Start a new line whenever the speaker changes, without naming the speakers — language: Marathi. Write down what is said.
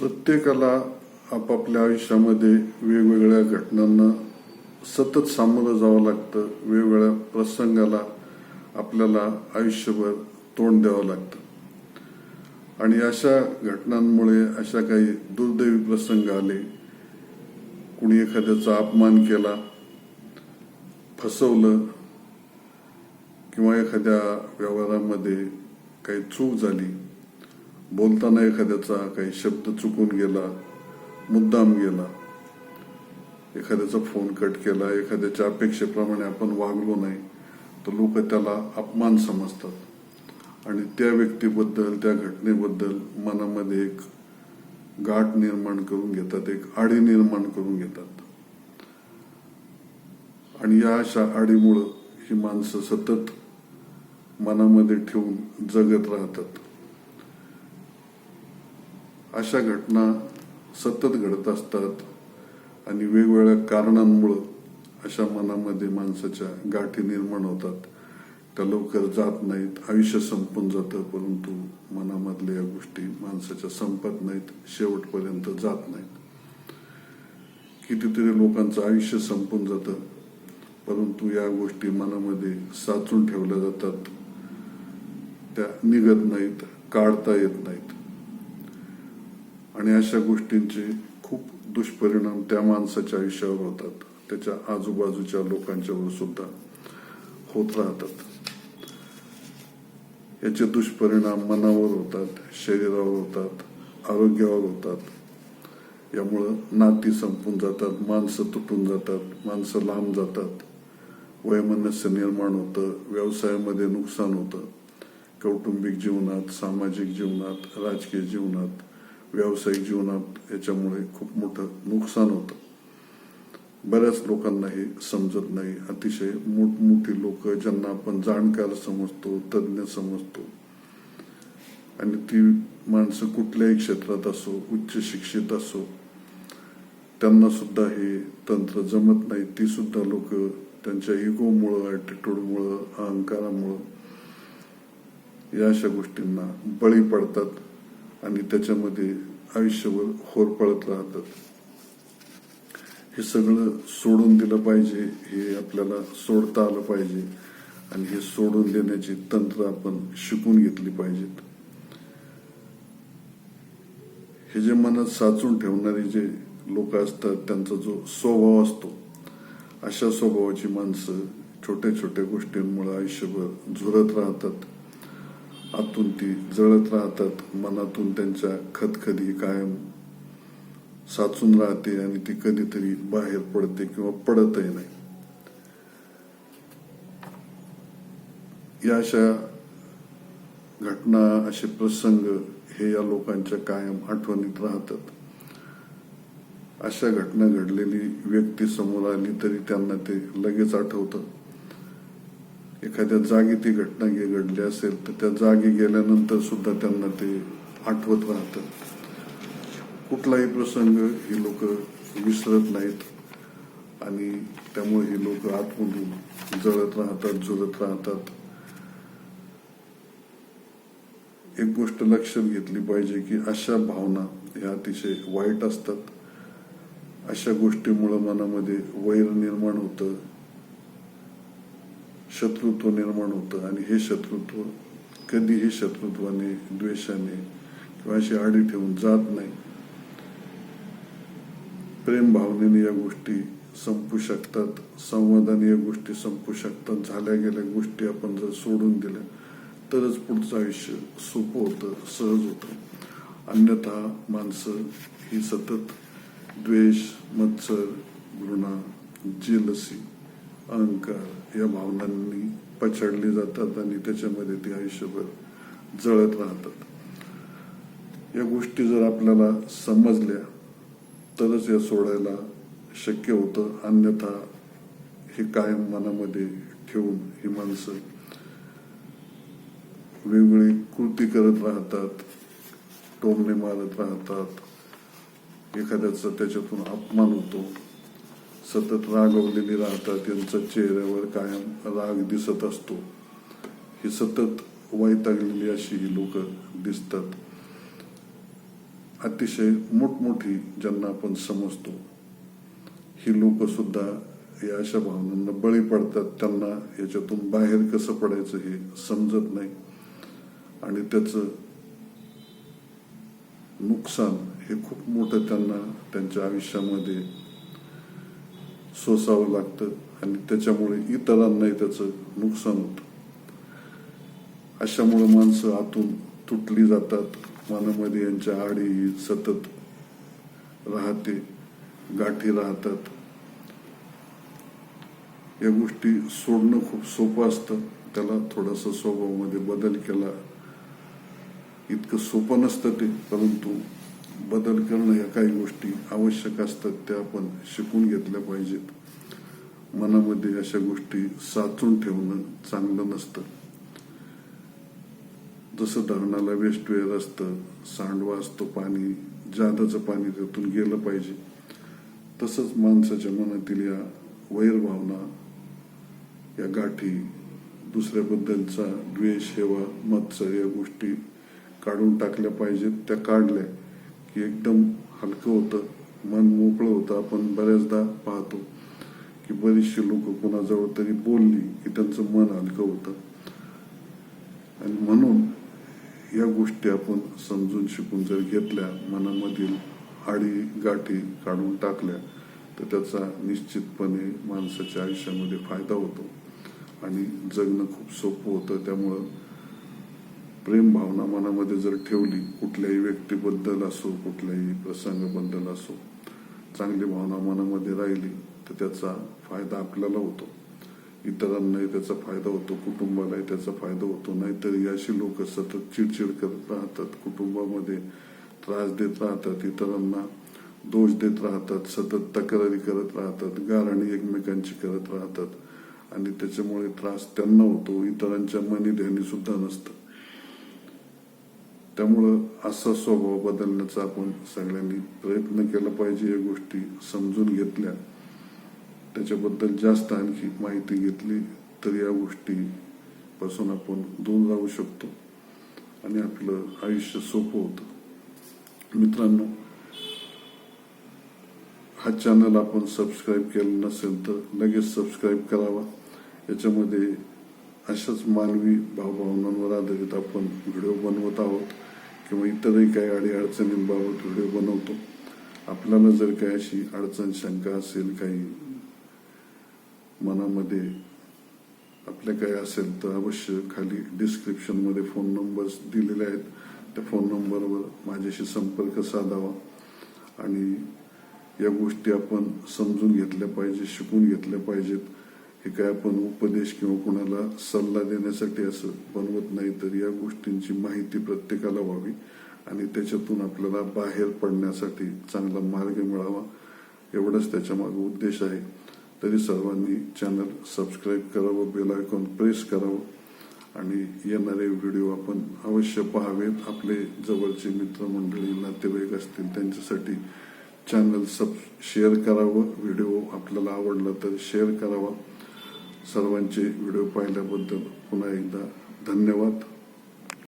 प्रत्येकाला आपापल्या आयुष्यामध्ये वेगवेगळ्या घटनांना सतत सामोरं जावं लागतं. वेगवेगळ्या प्रसंगाला आपल्याला आयुष्यभर तोंड द्यावं लागतं. आणि अशा घटनांमुळे अशा काही दुर्दैवी प्रसंग आले. कुणी एखाद्याचा अपमान केला फसवलं किंवा एखाद्या व्यवहारामध्ये काही चूक झाली बोलताना एखाद्याचा काही शब्द चुकून गेला मुद्दाम गेला एखाद्याचा फोन कट केला एखाद्याच्या अपेक्षेप्रमाणे आपण वागलो नाही तर लोक त्याला अपमान समजतात. आणि त्या व्यक्तीबद्दल त्या घटनेबद्दल मनामध्ये एक गाठ निर्माण करून घेतात एक आडी निर्माण करून घेतात. आणि या अशा आडीमुळं ही माणसं सतत मनामध्ये ठेवून जगत राहतात. अशा घटना सतत घडत असतात आणि वेगवेगळ्या कारणांमुळं अशा मनामध्ये माणसाच्या गाठी निर्माण होतात. त्या लवकर जात नाहीत आयुष्य संपून जातं परंतु मनामधल्या या गोष्टी माणसाच्या संपत नाहीत शेवटपर्यंत जात नाहीत. कितीतरी लोकांचं आयुष्य संपून जातं परंतु या गोष्टी मनामध्ये साचून ठेवल्या जातात. त्या निघत नाहीत काढता येत नाहीत. आणि अशा गोष्टींचे खूप दुष्परिणाम त्या माणसाच्या आयुष्यावर होतात. त्याच्या आजूबाजूच्या लोकांच्यावर सुद्धा होत राहतात. याचे दुष्परिणाम मनावर होतात शरीरावर होतात आरोग्यावर होतात. यामुळं नाती संपून जातात माणसं तुटून जातात माणसं लांब जातात. वयमनस्य निर्माण होतं व्यवसायामध्ये नुकसान होतं. कौटुंबिक जीवनात सामाजिक जीवनात राजकीय जीवनात व्यावसायिक जीवनात याच्यामुळे खूप मोठं नुकसान होतं. बऱ्याच लोकांना हे समजत नाही. अतिशय मोठमोठी लोक ज्यांना आपण जाणकार समजतो तज्ज्ञ समजतो. आणि ती माणसं कुठल्याही क्षेत्रात असो उच्च शिक्षित असो त्यांना सुद्धा हे तंत्र जमत नाही. ती सुद्धा लोक त्यांच्या इगोमुळं ॲटिट्यूडमुळं अहंकारामुळं या अशा गोष्टींना बळी पडतात. आणि त्याच्यामध्ये आयुष्यभर होरपळत राहतात. हे सगळं सोडून दिलं पाहिजे हे आपल्याला सोडता आलं पाहिजे आणि हे सोडून देण्याची तंत्र आपण शिकून घेतली पाहिजेत. हे जे मनात साचून ठेवणारे जे लोक असतात त्यांचा जो स्वभाव असतो अशा स्वभावाची माणसं छोट्या छोट्या गोष्टींमुळे आयुष्यभर झुरत राहतात. आतून ती जळत राहतात मनातून त्यांच्या खदखदी कायम साचून राहते आणि ती कधीतरी बाहेर पडते किंवा पडतही नाही. या अशा घटना असे प्रसंग हे या लोकांच्या कायम आठवणीत राहतात. अशा घटना घडलेली व्यक्ती समोर आली तरी त्यांना ते लगेच आठवतं. एखाद्या जागी ती घटना घडली असेल तर त्या जागी गेल्यानंतर सुद्धा त्यांना ते आठवत राहतं. कुठलाही प्रसंग ही लोक विसरत नाहीत आणि त्यामुळे ही लोक आतमधून जळत राहतात झुरत राहतात. एक गोष्ट लक्षात घेतली पाहिजे की अशा भावना ह्या अतिशय वाईट असतात. अशा गोष्टीमुळं मनामध्ये वैर निर्माण होतं. शत्रुत्व निर्माण होतं आणि हे शत्रुत्व कधीही शत्रुत्वाने द्वेषाने किंवा अशी आडी ठेवून जात नाही. प्रेम भावनेने या गोष्टी संपू शकतात संवादाने या गोष्टी संपू शकतात झाल्या गेल्या गोष्टी आपण जर सोडून दिल्या तरच पुढचं आयुष्य सोपं होतं सहज होतं. अन्यथा माणसं ही सतत द्वेष मत्सर घृणा जेलसी अहंकार या भावनांनी पछाडली जातात आणि त्याच्यामध्ये ती आयुष्यभर जळत राहतात. या गोष्टी जर आपल्याला समजल्या तरच या सोडायला शक्य होतं. अन्यथा हे कायम मनामध्ये ठेवून ही माणसं वेगवेगळी कृती करत राहतात टोमणे मारत राहतात. एखाद्याचा त्याच्यातून अपमान होतो. सतत रागवलेली राहतात त्यांचा चेहऱ्यावर कायम राग दिसत असतो. ही सतत वैतागलेली अशी ही लोक दिसतात. अतिशय मोठमोठी ज्यांना आपण समजतो. ही लोक सुद्धा या अशा भावनांना बळी पडतात. त्यांना याच्यातून बाहेर कसं पडायचं हे समजत नाही. आणि त्याचं नुकसान हे खूप मोठं त्यांना त्यांच्या आयुष्यामध्ये सोसावं लागतं आणि त्याच्यामुळे इतरांनाही त्याचं नुकसान होतं. अशामुळे माणसं आतून तुटली जातात. मनामध्ये यांच्या आडी सतत राहते गाठी राहतात. या गोष्टी सोडणं खूप सोपं असतं. त्याला थोडासा स्वभावामध्ये बदल केला इतकं सोपं नसतं ते परंतु बदल करणं या काही गोष्टी आवश्यक असतात त्या आपण शिकून घेतल्या पाहिजेत. मनामध्ये अशा गोष्टी साचून ठेवणं चांगलं नसतं. जसं धरणाला वेस्ट वेअर असतं सांडवा असतो पाणी जादाचं पाणी त्यातून गेलं पाहिजे. तसंच माणसाच्या मनातील या वैरभावना या गाठी दुसऱ्याबद्दलचा द्वेष हेवा मत्सर या गोष्टी काढून टाकल्या पाहिजेत त्या काढल्या. की एकदम हलकं होतं मन मोकळं होतं. आपण बऱ्याचदा पाहतो की बरीचशी लोक कोणाजवळ तरी बोलली की त्यांचं मन हलकं होतं. आणि म्हणून या गोष्टी आपण समजून शिकून जर घेतल्या मनामधील आडी गाठी काढून टाकल्या तर त्याचा निश्चितपणे माणसाच्या आयुष्यामध्ये फायदा होतो. आणि जगणं खूप सोपं होतं त्यामुळं प्रेम भावना मनामध्ये जर ठेवली कुठल्याही व्यक्तीबद्दल असो कुठल्याही प्रसंगाबद्दल असो चांगली भावना मनामध्ये राहिली तर त्याचा फायदा आपल्याला होतो. इतरांनाही त्याचा फायदा होतो कुटुंबालाही त्याचा फायदा होतो. नाहीतर ही अशी लोक सतत चिडचिड करत राहतात कुटुंबामध्ये त्रास देत राहतात इतरांना दोष देत राहतात सतत तक्रारी करत राहतात गाराणी एकमेकांची करत राहतात. आणि त्याच्यामुळे त्रास त्यांना होतो इतरांच्या मनी ध्यानी सुद्धा नसतं. त्यामुळं असा स्वभाव बदलण्याचा आपण सगळ्यांनी प्रयत्न केला पाहिजे या गोष्टी समजून घेतल्या. त्याच्याबद्दल जास्त आणखी माहिती घेतली तर या गोष्टीपासून आपण दूर राहू शकतो आणि आपलं आयुष्य सोपं होतं. मित्रांनो हा चॅनल आपण सबस्क्राईब केलं नसेल तर लगेच सबस्क्राईब करावा. याच्यामध्ये अशाच मानवी भावभावनांवर आधारित आपण व्हिडिओ बनवत आहोत. किंवा इतरही काही अडी अडचणींबाबत व्हिडिओ बनवतो. आपल्याला जर काही अशी अडचण शंका असेल काही मनामध्ये आपल्या काही असेल तर अवश्य खाली डिस्क्रिप्शनमध्ये फोन नंबर्स दिलेले आहेत. त्या फोन नंबरवर माझ्याशी संपर्क साधावा. आणि या गोष्टी आपण समजून घेतल्या पाहिजे शिकून घेतल्या पाहिजेत. हे काय आपण उपदेश किंवा कोणाला सल्ला देण्यासाठी असं बनवत नाही तर या गोष्टींची माहिती प्रत्येकाला व्हावी आणि त्याच्यातून आपल्याला बाहेर पडण्यासाठी चांगला मार्ग मिळावा. एवढाच त्याच्यामागे उद्देश आहे. तरी सर्वांनी चॅनल सबस्क्राईब करावं बेल आयकॉन प्रेस करावं आणि येणारे व्हिडिओ आपण अवश्य पाहावेत. आपले जवळचे मित्रमंडळी नातेवाईक असतील त्यांच्यासाठी चॅनल सब शेअर करावं. व्हिडिओ आपल्याला आवडला तर शेअर करावा. सर्वांचे व्हिडिओ पाहिल्याबद्दल पुन्हा एकदा धन्यवाद.